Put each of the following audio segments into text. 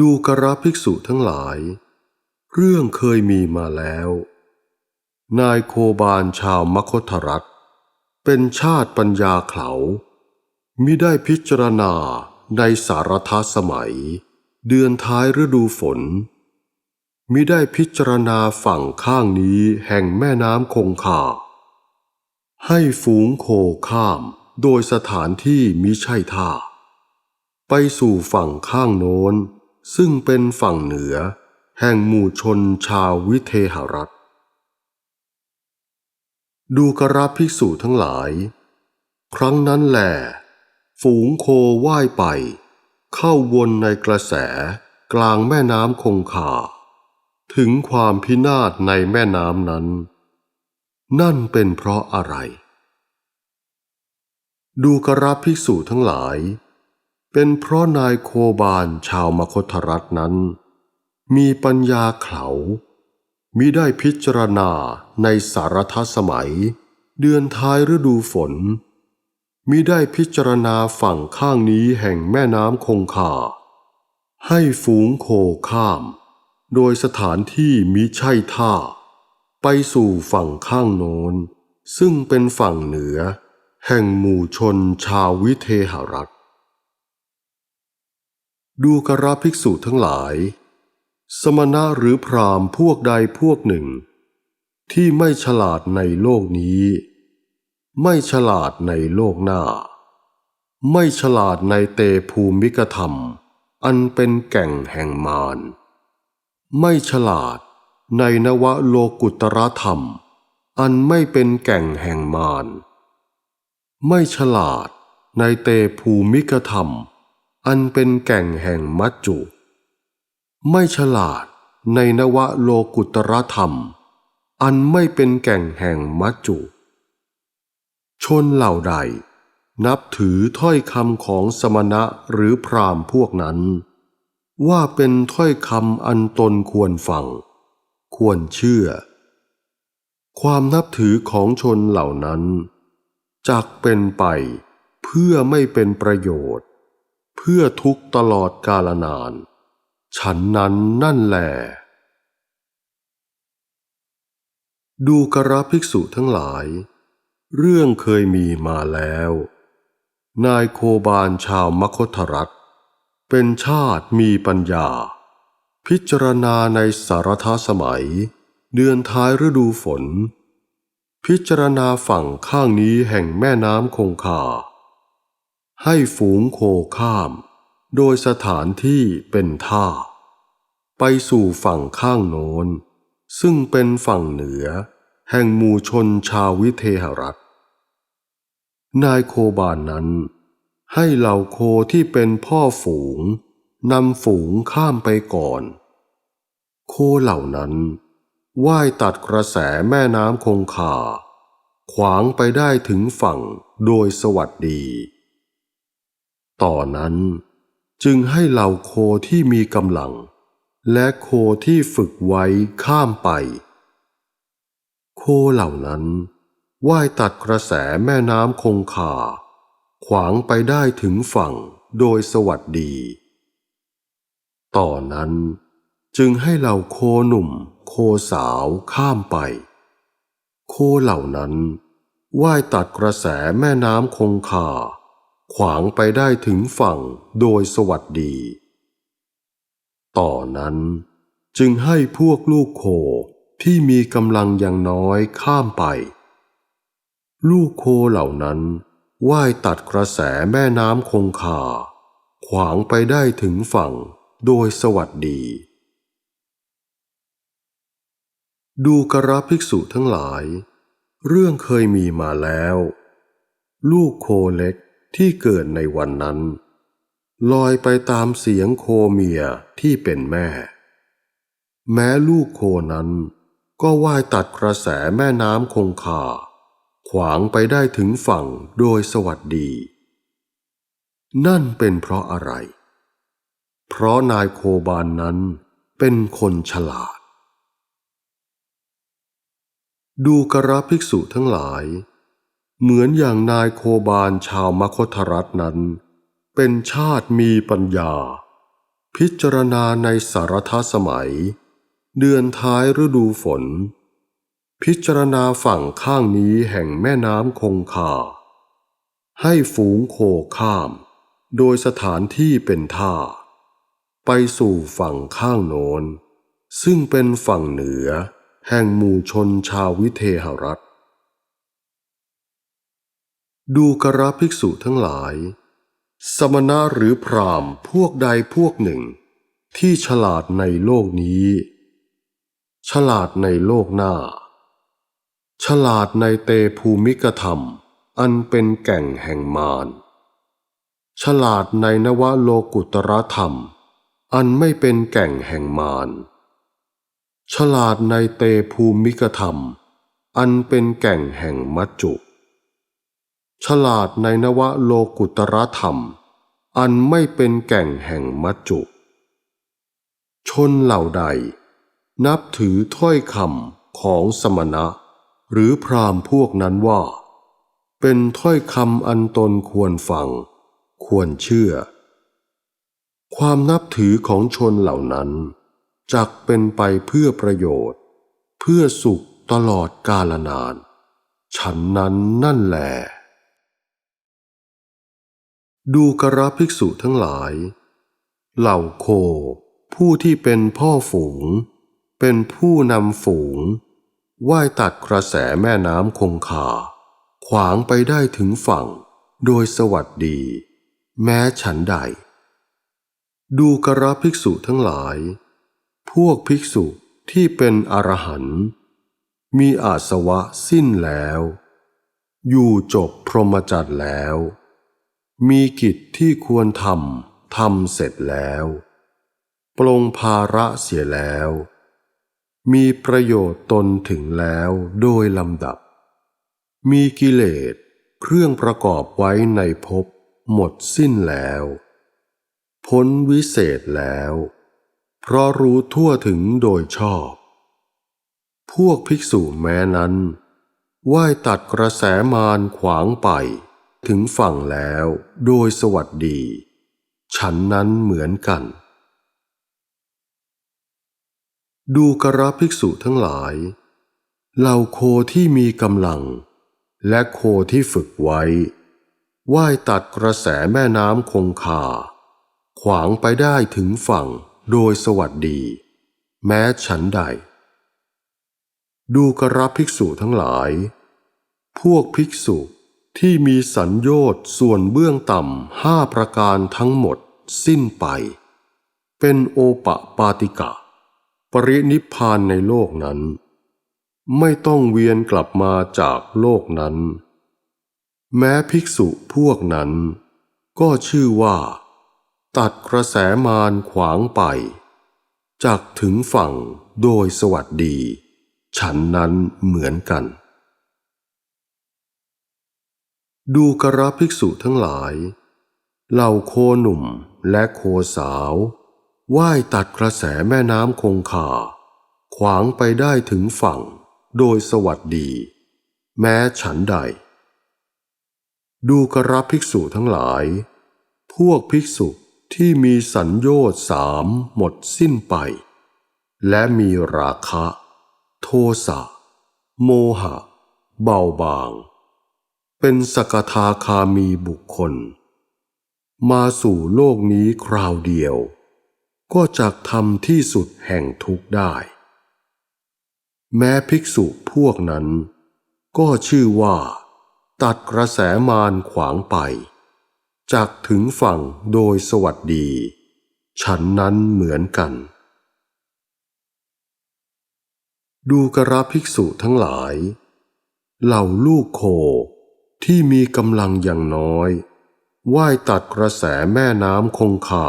ดูกระภิกษุทั้งหลาย เรื่องเคยมีมาแล้ว นายโคบาลชาวมคธรัฐ เป็นชาติปัญญาเขามิได้พิจารณาในสารทสมัย เดือนท้ายฤดูฝน มิได้พิจารณาฝั่งข้างนี้แห่งแม่น้ำคงคา ให้ฝูงโคข้ามโดยสถานที่มิใช่ท่า ไปสู่ฝั่งข้างโน้น ซึ่งเป็นฝั่งเหนือ แห่งหมู่ชนชาววิเทหรัฐ ดูกระภิกษุทั้งหลาย ครั้งนั้นแหลฝูงโคว่ายไป เข้าวนในกระแสกลางแม่น้ำคงคา ถึงความพินาศในแม่น้ำนั้น นั่นเป็นเพราะอะไร ดูกระภิกษุทั้งหลาย เป็นเพราะนายโคบาลชาวมคธรัฐนั้น มีปัญญาเขามิได้พิจารณาในสารทสมัย เดือนท้ายฤดูฝนมิได้พิจารณาฝั่งข้างนี้แห่งแม่น้ำคงคา ให้ฝูงโคข้าม โดยสถานที่มิใช่ท่า ไปสู่ฝั่งข้างโน้น ซึ่งเป็นฝั่งเหนือ แห่งหมู่ชนชาววิเทหรัฐ ดูกระภิกษุทั้งหลาย สมณะหรือพรามพวกใดพวกหนึ่ง ที่ไม่ฉลาดในโลกนี้ ไม่ฉลาดในโลกหน้า ไม่ฉลาดในเตภูมิกธรรม อันเป็นแก่งแห่งมารไม่ฉลาดในนวโลกุตรธรรม อันไม่เป็นแก่งแห่งมารไม่ฉลาดในเตภูมิกธรรม อันเป็นแก่งแห่งมัจจุ ไม่ฉลาดในนวโลกุตรธรรม อันไม่เป็นแก่งแห่งมัจจุ ชนเหล่าใด นับถือถ้อยคำของสมณะหรือพราหมณ์พวกนั้น ว่าเป็นถ้อยคำอันตนควรฟัง ควรเชื่อ ความนับถือของชนเหล่านั้นจักเป็นไปเพื่อไม่เป็นประโยชน์ พื่อทุกตลอดกาลนาน ฉันนั้นนั่นแหละดูกระภิกษุทั้งหลาย เรื่องเคยมีมาแล้ว นายโคบาลชาวมคธรัฐเป็นชาติมีปัญญา พิจารณาในสารทสมัย เดือนท้ายฤดูฝน พิจารณาฝั่งข้างนี้แห่งแม่น้ำคงคา ให้ฝูงโคข้าม โดยสถานที่เป็นท่า ไปสู่ฝั่งข้างโน้น ซึ่งเป็นฝั่งเหนือ แห่งหมู่ชนชาววิเทหรัฐ นายโคบานนั้น ให้เหล่าโคที่เป็นพ่อฝูงนำฝูงข้ามไปก่อน โคเหล่านั้นว่ายตัดกระแสแม่น้ำคงคา ขวางไปได้ถึงฝั่งโดยสวัสดี ต่อนนั้น จึงให้เหล่าโคที่มีกำลัง และโคที่ฝึกไว้ข้ามไป โคเหล่านั้นว่ายตัดกระแสแม่น้ำคงคา ขวางไปได้ถึงฝั่งโดยสวัสดี ต่อนนั้นจึงให้เหล่าโคหนุ่ม โคสาวข้ามไป โคเหล่านั้นว่ายตัดกระแสแม่น้ำคงคา ขวางไปได้ถึงฝั่งโดยสวัสดี ต่อนนั้นจึงให้พวกลูกโคที่มีกำลังอย่างน้อยข้ามไป ลูกโคเหล่านั้นว่ายตัดกระแสแม่น้ำคงคา ขวางไปได้ถึงฝั่งโดยสวัสดี ดูกระภิกษุทั้งหลาย เรื่องเคยมีมาแล้ว ลูกโคเล็ก ที่เกิดในวันนั้น ลอยไปตามเสียงโคเมียที่เป็นแม่ แม้ลูกโคนั้นก็ว่ายตัดกระแสแม่น้ำคงคา ขวางไปได้ถึงฝั่งโดยสวัสดี นั่นเป็นเพราะอะไร เพราะนายโคบานนั้นเป็นคนฉลาด ดูกระภิกษุทั้งหลาย เหมือนอย่างนายโคบานชาวมคธรัฐนั้น เป็นชาติมีปัญญาพพิจารณาในสารทสมัย เดือนท้ายฤดูฝน พิจารณาฝั่งข้างนี้แห่งแม่น้ำคงคา ให้ฝูงโคข้าม โดยสถานที่เป็นท่า ไปสู่ฝั่งข้างโน้น ซึ่งเป็นฝั่งเหนือ แห่งหมู่ชนชาววิเทหรัฐ ดูกระภิกษุทั้งหลาย สมณะหรือพรามพวกใดพวกหนึ่ง ที่ฉลาดในโลกนี้ ฉลาดในโลกหน้า ฉลาดในเตภูมิกธรรม อันเป็นแก่งแห่งมารฉลาดในนวโลกุตรธรรม อันไม่เป็นแก่งแห่งมารฉลาดในเตภูมิกธรรม อันเป็นแก่งแห่งมัจจุ ฉลาดในนวโลกุตรธรรม อันไม่เป็นแก่งแห่งมัจจุ ชนเหล่าใด นับถือถ้อยคำของสมณะ หรือพราหมณ์พวกนั้นว่า เป็นถ้อยคำอันตนควรฟัง ควรเชื่อ ความนับถือของชนเหล่านั้นจักเป็นไปเพื่อประโยชน์ เพื่อสุขตลอดกาลนาน ฉันนั้นนั่นแหละ ดูกระภิกษุทั้งหลาย เหล่าโค ผู้ที่เป็นพ่อฝูง เป็นผู้นำฝูงว่ายตัดกระแสแม่น้ำคงคา ขวางไปได้ถึงฝั่ง โดยสวัสดี แม้ฉันใด ดูกระภิกษุทั้งหลาย พวกภิกษุที่เป็นอรหันต์มีอาสวะสิ้นแล้ว อยู่จบพรหมจรรย์แล้ว มีกิจที่ควรทำทำเสร็จแล้ว ปลงภาระเสียแล้ว มีประโยชน์ตนถึงแล้วโดยลำดับ มีกิเลสเครื่องประกอบไว้ในภพหมดสิ้นแล้ว พ้นวิเศษแล้ว เพราะรู้ทั่วถึงโดยชอบ พวกภิกษุแม้นั้น ว่ายตัดกระแสมารขวางไป ถึงฝั่งแล้วโดยสวัสดี ฉันนั้นเหมือนกัน ดูกระภิกษุทั้งหลายเหล่าโคที่มีกำลัง และโคที่ฝึกไว้ว่ายตัดกระแสแม่น้ำคงคา ขวางไปได้ถึงฝั่งโดยสวัสดี แม้ฉันใด ดูกระภิกษุทั้งหลาย พวกภิกษุ ที่มีสัญญชน์ส่วนเบื้องต่ำห้าประการทั้งหมดสิ้นไป เป็นโอปะปาติกะ ปรินิพพานในโลกนั้น ไม่ต้องเวียนกลับมาจากโลกนั้น แม้ภิกษุพวกนั้น ก็ชื่อว่า ตัดกระแสมารขวางไป จากถึงฝั่งโดยสวัสดี ฉันนั้นเหมือนกัน ดูกระภิกษุทั้งหลาย เหล่าโคหนุ่มและโคสาวว่ายตัดกระแสแม่น้ำคงคา ขวางไปได้ถึงฝั่งโดยสวัสดี แม้ฉันใด ดูกระภิกษุทั้งหลาย พวกภิกษุที่มีสัญญชน์สามหมดสิ้นไป และมีราคะ โทสะ โมหะ เบาบาง เป็นสกทาคามีบุคคล มาสู่โลกนี้คราวเดียว ก็จักทำที่สุดแห่งทุกข์ได้ แม้ภิกษุพวกนั้น ก็ชื่อว่า ตัดกระแสมารขวางไปจากถึงฝั่งโดยสวัสดี ฉันนั้นเหมือนกัน ดูกระภิกษุทั้งหลาย เหล่าลูกโค ที่มีกำลังอย่างน้อยว่ายตัดกระแสแม่น้ำคงคา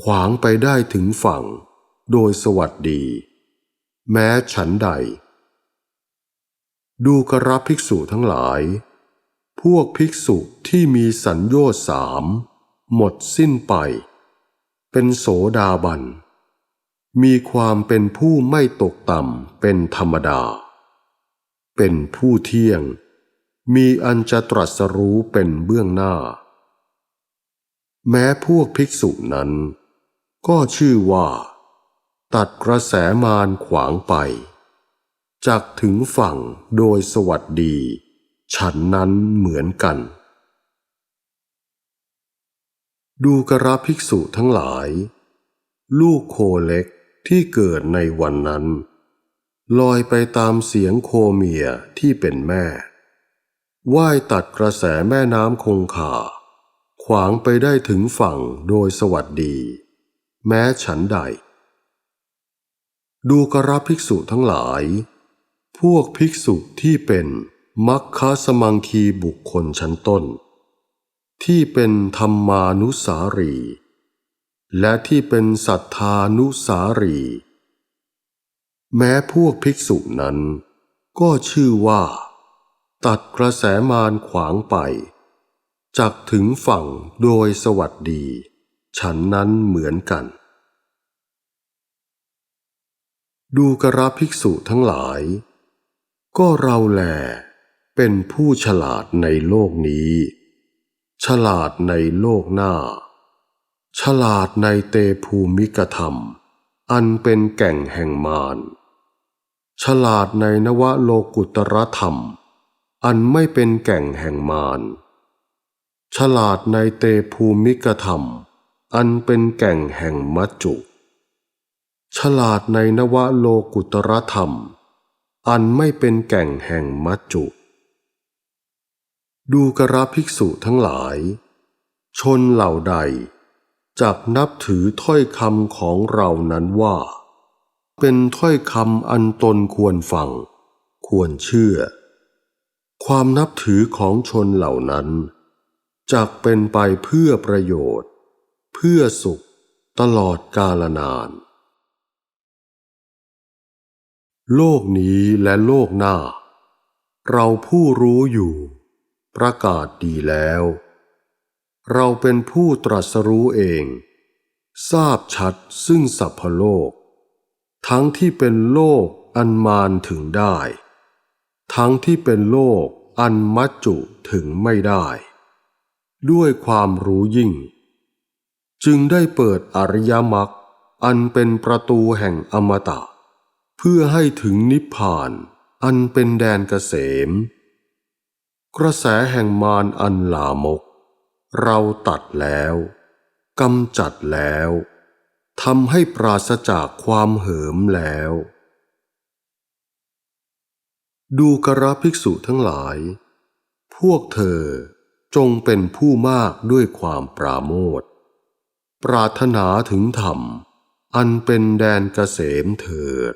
ขวางไปได้ถึงฝั่ง โดยสวัสดี แม้ฉันใด ดูกระภิกษุทั้งหลาย พวกภิกษุที่มีสัญญชน์สาม หมดสิ้นไป เป็นโสดาบัน มีความเป็นผู้ไม่ตกต่ำเป็นธรรมดา เป็นผู้เที่ยง มีอันจะตรัสรู้เป็นเบื้องหน้า แม้พวกภิกษุนั้น ก็ชื่อว่า ตัดกระแสมารขวางไปจากถึงฝั่งโดยสวัสดี ฉันนั้นเหมือนกัน ดูกระภิกษุทั้งหลาย ลูกโคเล็กที่เกิดในวันนั้น ลอยไปตามเสียงโคเมียที่เป็นแม่ ว่ายตัดกระแสแม่น้ำคงคา ขวางไปได้ถึงฝั่งโดยสวัสดี แม้ฉันใด ดูกระภิกษุทั้งหลาย พวกภิกษุที่เป็นมัคคสมังคีบุคคลชั้นต้น ที่เป็นธรรมานุสารี และที่เป็นสัทธานุสารี แม้พวกภิกษุนั้น ก็ชื่อว่า ตัดกระแสมารขวางไป จักถึงฝั่งโดยสวัสดี ฉันนั้นเหมือนกัน ดูกระภิกษุทั้งหลาย ก็เราแลเป็นผู้ฉลาดในโลกนี้ ฉลาดในโลกหน้า ฉลาดในเตภูมิกธรรม อันเป็นแก่งแห่งมารฉลาดในนวโลกุตรธรรม อันไม่เป็นแก่งแห่งมารฉลาดในเตภูมิกธรรม อันเป็นแก่งแห่งมัจจุ ฉลาดในนวโลกุตรธรรม อันไม่เป็นแก่งแห่งมัจจุ ดูกระภิกษุทั้งหลาย ชนเหล่าใดจักนับถือถ้อยคำของเรานั้นว่า เป็นถ้อยคำอันตนควรฟัง ควรเชื่อ ความนับถือของชนเหล่านั้นจักเป็นไปเพื่อประโยชน์ เพื่อสุขตลอดกาลนาน โลกนี้และโลกหน้า เราผู้รู้อยู่ ประกาศดีแล้ว เราเป็นผู้ตรัสรู้เอง ทราบชัดซึ่งสัพพโลก ทั้งที่เป็นโลกอันมานถึงได้ ทั้งที่เป็นโลก อันมัจจุถึงไม่ได้ ด้วยความรู้ยิ่ง จึงได้เปิดอริยมรรคอันเป็นประตูแห่งอมตะ เพื่อให้ถึงนิพพานอันเป็นแดนเกษม กระแสแห่งมารอันลามก เราตัดแล้วกำจัดแล้วทำให้ปราศจากความเหิมแล้ว ดูกระภิกษุทั้งหลาย พวกเธอจงเป็นผู้มากด้วยความปราโมทปรารถนาถึงธรรม อันเป็นแดนเกษมเถิด